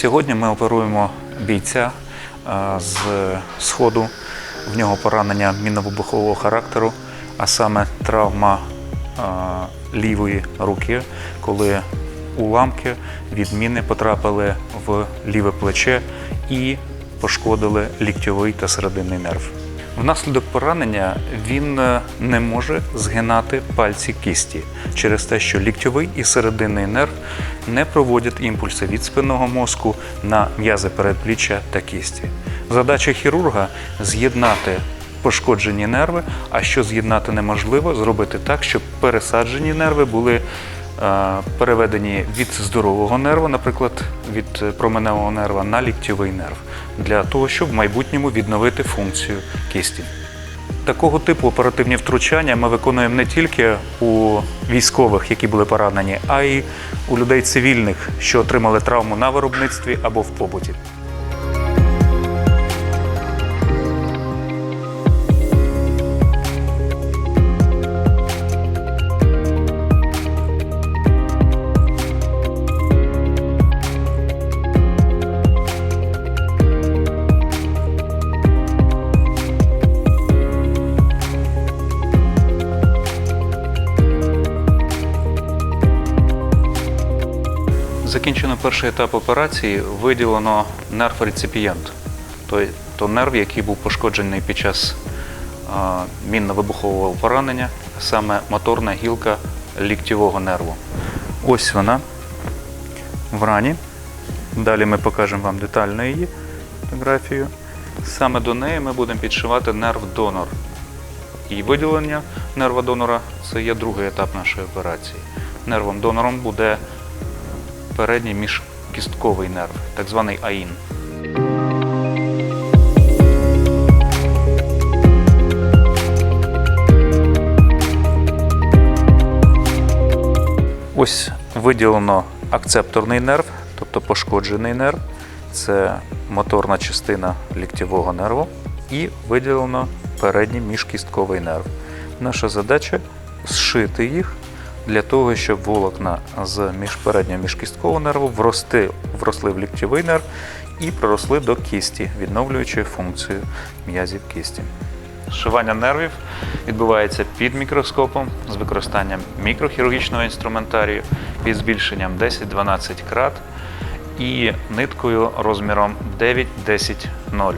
Сьогодні ми оперуємо бійця е, з сходу. В нього поранення мінно-вибухового характеру, а саме травма е, лівої руки, коли уламки від міни потрапили в ліве плече і пошкодили ліктьовий та серединний нерв. Внаслідок поранення він е, не може згинати пальці кисті через те, що ліктьовий і серединний нерв не проводять імпульси від спинного мозку на м'язи передпліччя та кісті. Задача хірурга з'єднати пошкоджені нерви, а що з'єднати неможливо, зробити так, щоб пересаджені нерви були переведені від здорового нерва, наприклад, від променевого нерва на ліктьовий нерв, для того, щоб в майбутньому відновити функцію кісті. Такого типу оперативні втручання ми виконуємо не тільки у військових, які були поранені, а й у людей цивільних, що отримали травму на виробництві або в побуті. Закінчено перший етап операції, виділено нерв реципієнт, той то нерв, який був пошкоджений під час мінно-вибухового поранення, саме моторна гілка ліктєвого нерву. Ось вона в рані. Далі ми покажемо вам детально її фотографію. Саме до неї ми будемо підшивати нерв-донор. І виділення нерва донора це є другий етап нашої операції. Нервом донором буде передній міжкістковий нерв, так званий АІН. Ось виділено акцепторний нерв, тобто пошкоджений нерв. Це моторна частина ліктєвого нерву. І виділено передній міжкістковий нерв. Наша задача зшити їх для того, щоб волокна з міжпереднього міжкісткового нерву врости, вросли в ліктєвий нерв і проросли до кісті, відновлюючи функцію м'язів кісті. Зшивання нервів відбувається під мікроскопом з використанням мікрохірургічного інструментарію під збільшенням 10-12 крат і ниткою розміром 9-10-0.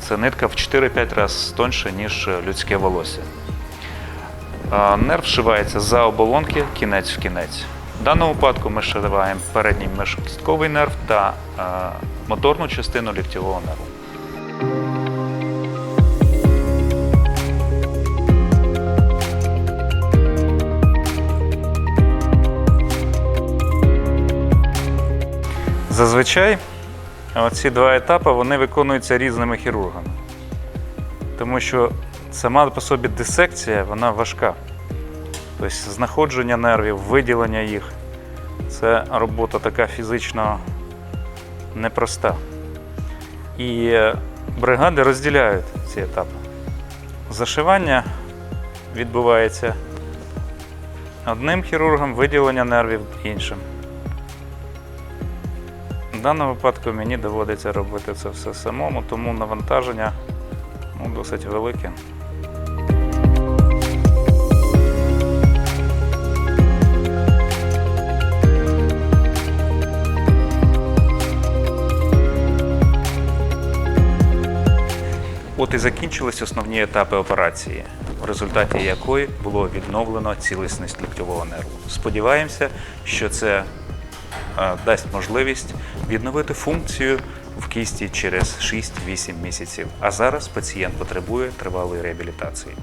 Це нитка в 4-5 разів тоньше, ніж людське волосся. Нерв вшивається за оболонки кінець в кінець. В даному випадку ми зшиваємо передній міжкістковий нерв та моторну частину ліктєвого нерву. Зазвичай ці два етапи вони виконуються різними хірургами. Тому що сама по собі дисекція вона важка. Тобто знаходження нервів, виділення їх це робота така фізично непроста. І е, бригади розділяють ці етапи. Зашивання відбувається одним хірургом, виділення нервів іншим. В даному випадку мені доводиться робити це все самому, тому навантаження ну, досить велике. От і закінчились основні етапи операції, в результаті якої було відновлено цілісність ліктьового нерву. Сподіваємося, що це е, дасть можливість відновити функцію в кісті через 6-8 місяців. А зараз пацієнт потребує тривалої реабілітації.